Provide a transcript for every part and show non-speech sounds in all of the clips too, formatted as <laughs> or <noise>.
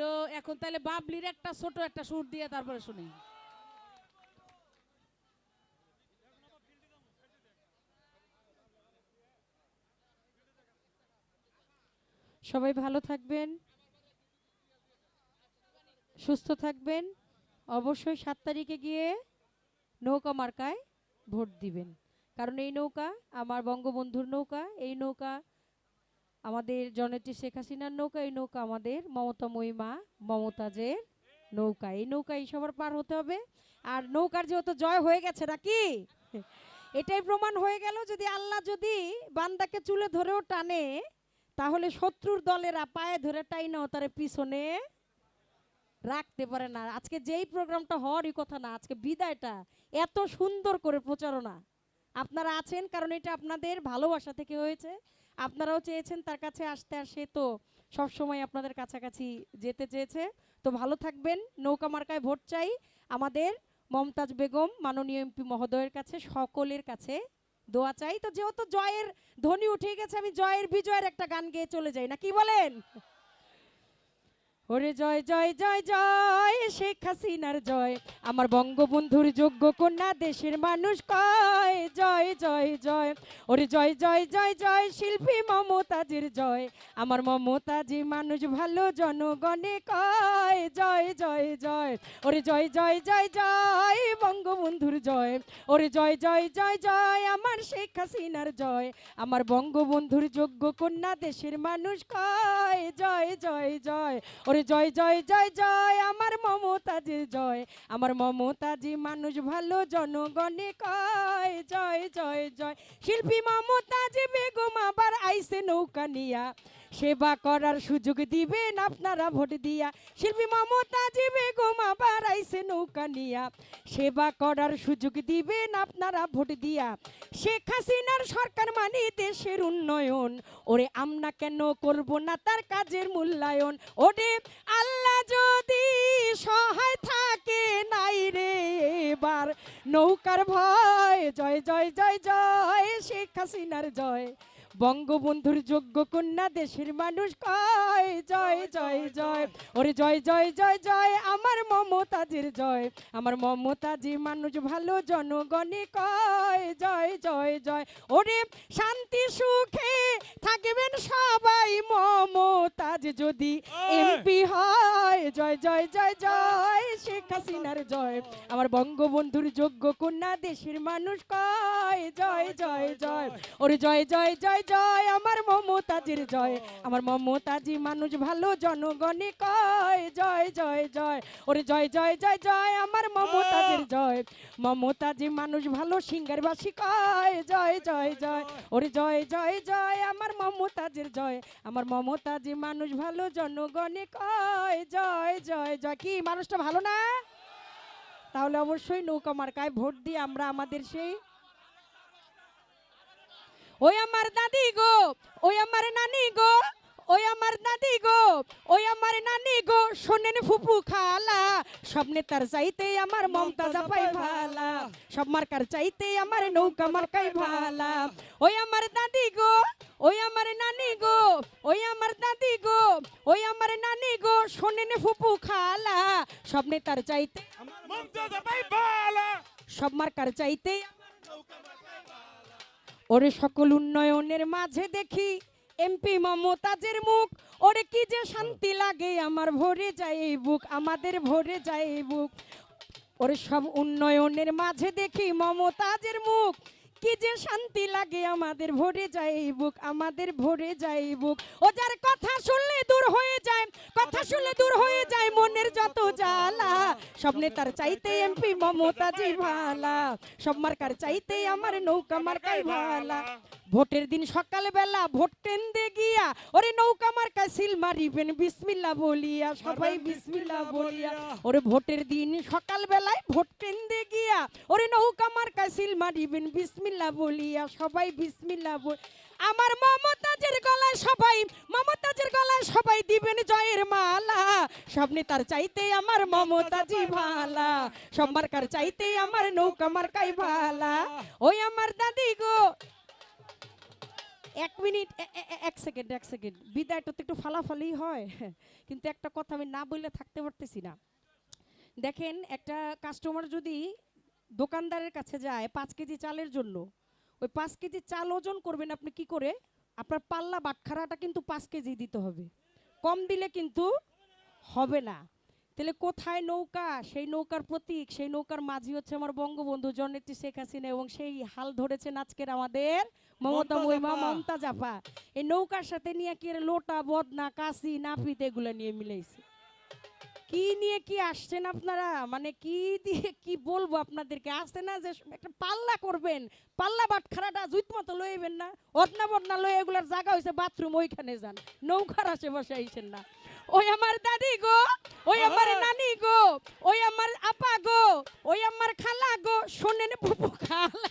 হইল, এখন তাহলে বাবলির একটা ছোট একটা সুর দিয়ে তারপরে শুনি। সবাই ভালো থাকবেন, সুস্থ থাকবেন, অবশ্যই সাত তারিখে গিয়ে নৌকা মার্কায় ভোট দিবেন। কারণ এই নৌকা আমার বঙ্গবন্ধুর নৌকা, এই নৌকা আমাদের জনেত্রী শেখ হাসিনার নৌকা এই নৌকা আমাদের মমতাময়ী মা মমতাজের নৌকা এই নৌকা এই সবার পার হতে হবে। আর নৌকার যেহেতু জয় হয়ে গেছে নাকি? এটাই প্রমাণ হয়ে গেল যদি আল্লাহ যদি বান্দাকে চুলে ধরেও টানে, তাহলে শত্রুর দলেরা পায়ে ধরে টাইনাও তার পিছনে রাখতে পারে না। আজকে যেই প্রোগ্রামটা হওয়ারই কথা না, আজকে বিদায়টা। এত সুন্দর করে প্রচারণা। আপনারা আছেন কারণ এটা আপনাদের ভালোবাসা থেকে হয়েছে। আপনারাও চেয়েছেন তার কাছে আসতে, আর সে তো সবসময় আপনাদের কাছাকাছি যেতে চেয়েছে। তো ভালো থাকবেন, নৌকা মার্কায় ভোট চাই। আমাদের মমতাজ বেগম, মাননীয় এমপি মহোদয়ের কাছে, সকলের কাছে দোয়া চাই। তো যেহেতু জয়ের ধ্বনি উঠে গেছে, আমি জয়ের বিজয়ের একটা গান গেয়ে চলে যাই। না কি বলেন? ওরে জয় জয় জয় জয় শেখ হাসিনার জয় আমার বঙ্গবন্ধুর যোগ্য কন্যা দেশের মানুষ কয় জয় জয় জয় ওরে জয় জয় জয় জয় শিল্পী মমতাজের জয় আমার মমতাজি মানুষ ভালো জনগণে কয় জয় জয় জয় ওরে জয় জয় জয় জয় বঙ্গবন্ধুর জয় ওরে জয় জয় জয় জয় আমার শেখ হাসিনার জয় আমার বঙ্গবন্ধুর যোগ্য কন্যা দেশের মানুষ কয় জয় জয় জয় ওরে জয় জয় জয় জয়, আমার মমতাজি জয়, আমার মমতাজি মানুষ ভালো, জনগণে কয়, জয় জয় জয়, শিল্পী মমতাজি বেগম আবার আইসে নৌকা নিয়া। সেবা করার সুযোগ দিবেন আপনারা ভোট দিয়া। শিল্পী মমতাজি বেগম আবার আইসে নৌকা নিয়া। সেবা করার সুযোগ দিবেন আপনারা ভোট দিয়া। শেখ হাসিনার সরকার মানে দেশের উন্নয়ন। ওরে আমরা কেন করব না তার কাজের মূল্যায়ন? ওরে আল্লাহ যদি সহায় থাকে নাই রে এবার। নৌকার ভয়, জয় জয় জয় জয়, শেখ হাসিনার জয়। বঙ্গবন্ধুর যোগ্য কন্যা দেশের মানুষ কয়? জয় জয় জয় ওরে জয় জয় জয় জয়। আমার মমতাজের জয়। আমার মমতাজি মানুষ ভালো জনগণে কয়। জয় জয় জয়। ওরে শান্তি সুখে থাকবেন সবাই মমতাজ। যদি এমপি হয় জয় জয় জয় জয় শেখ হাসিনার জয় আমার বঙ্গবন্ধুর যোগ্য কন্যা দেশের মানুষ কয় জয় জয় জয় ওরে জয় জয় জয় জয় আমার মমতাজির জয় আমার মমতাজি মানুষ ভালো জনগণে কয় জয় জয় জয় ওরে জয় জয় জয় জয় আমার মমতাজির জয় মমতাজি মানুষ ভালো সিঙ্গারবাসী কয় জয় জয় জয় ওরে জয় জয় জয় আমার মমতাজির জয় আমার মমতাজি মানুষ ভালো জনগণে কয় জয় জয় জয় জয়। কি, মানুষটা ভালো না? তাহলে অবশ্যই নৌকা মার্কায় ভোট দিয়ে আমরা আমাদের সেই ওই আমার দাদি গো, ওই আমার নানি গো। ওই আমার দাদি গো ওই আমার নানি গো শোনেন ফুপু খালা স্বপ্নে তার চাইতে আমার মমতাজা পাই ভালা। সব মার্কার চাইতে আমার নৌকা মার্কাই ভালা। ওই আমার দাদি গো ওই আমার নানি গো ওই আমার দাদি গো ওই আমার নানি গো শোনেন ফুপু খালা স্বপ্নে তার চাইতে সব মার্কার চাইতে ওরে সকল উন্নয়নের মাঝে দেখি এমপি মমতাজের মুখ। ওরে কি যে শান্তি লাগে, আমার ভরে যায় এই বুক, আমাদের ভরে যায় এই বুক। ওরে সব উন্নয়নের মাঝে দেখি মমতাজের মুখ। কি যে শান্তি লাগে, আমাদের ভরে যায় এই বুক, আমাদের ভরে যায় এই বুক। ও যার কথা শুনলে দূর হয়ে যায়, কথা শুনলে দূর হয়ে যায় মনের যত জ্বালা। সব নেতার চাইতে এমপি মমতাজি ভালা, সব মার্কার চাইতে আমার নৌকা মার্কাই ভালা। ভোটের দিন সকালবেলা ভোট কেন্দ্রে গিয়া ওরে নৌকা মার্কা সিল মারিবেন বিসমিল্লা বলিয়া সবাই বিসমিল্লা বলিয়া। ওরে ভোটের দিন সকালবেলায় ভোট কেন্দ্রে গিয়া ওরে নৌকা মার্কা সিল মারিবেন বিসমিল্লা বলিয়া সবাই বিসমিল্লা বল আমার মমতাজের গলায় সবাই মমতাজের গলায় সবাই দিবেন জয়ের মালা। সব নেতার চাইতে আমার মমতাজি ভালা। সব মার্কার চাইতে আমার নৌকা মার্কাই ভালা। ওই আমার দাদি গো এক মিনিট এক সেকেন্ড এক সেকেন্ড। বিদায়টা তো একটু ফালাফালি হয়। <laughs> কিন্তু একটা কথা আমি না বললে থাকতে পারতেছি না। দেখেন, একটা কাস্টমার যদি দোকানদারের কাছে যায় পাঁচ কেজি চালের জন্য, ওই পাঁচ কেজি চাল ওজন করবেন আপনি কি করে? আপনার পাল্লা বাটখারাটা কিন্তু পাঁচ কেজি দিতে হবে। কম দিলে কিন্তু হবে না। তাহলে কোথায় নৌকা? সেই নৌকার প্রতীক সেই নৌকার মাঝি হচ্ছে আমার বঙ্গবন্ধু জননেত্রী শেখ হাসিনা এবং সেই হাল ধরেছেন আজকের আমাদের মমতা মহিমা আপা। মমতাজ আপা এই নৌকার সাথে নিয়ে কি লোটা বদনা কাশি নাপিত এগুলো নিয়ে মিলাইছে? কি নিয়ে কি আসছেন আপনারা? মানে কি দিয়ে কি বলব আপনাদেরকে? আসছে না যে একটা পাল্লা করবেন পাল্লা বাটখারাটা জুইত মতো লইবেন না অদনা বদনা লই এগুলার জায়গা হয়েছে বাথরুম ওইখানে যান। নৌকার আশেপাশে আইছেন না। ওই আমার দাদি গো ওই আমার নানি গো ওই আমার আপা গো ওই আমার খালা গো শোনেন বুবু খালা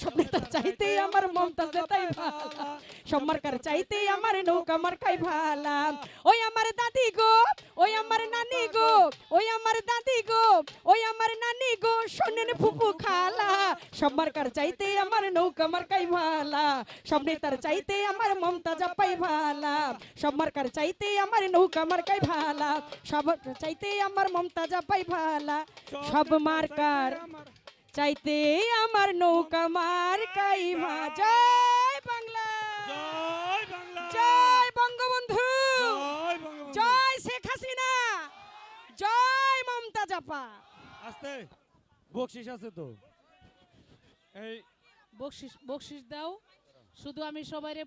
স্বপ্নে তো চাইতেই আমার মমতাজ তাই ভালা সম্মারকার চাইতেই আমার নৌকা মার্কাই ভালা ওই আমার দাদি গো ওই আমার নানি গো ওই আমার দাদি গো ওই আমার নানি গো শোনেন ফুপু খালা। সম্মারকার চাইতে আমার নৌকা মার্কাই ভালা। সব নেতার চাইতেই আমার মমতাজ পাই ভালা। সম্মারকার চাইতেই আমার নৌকা মার্কাই ভালা। সব চাইতেই আমার মমতাজ পাই ভালা। সব মার্কার চাইতে আমার নৌকা মার্কাই ভা জয় বাংলা। জয় বাংলা। বঙ্গবন্ধু। জয় বঙ্গবন্ধু। জয় শেখ হাসিনা। জয় মমতা জাপা। আস্তে। বকশিস আছে তো। এই বকশিস বকশিস দাও। শুধু আমি সবাইরে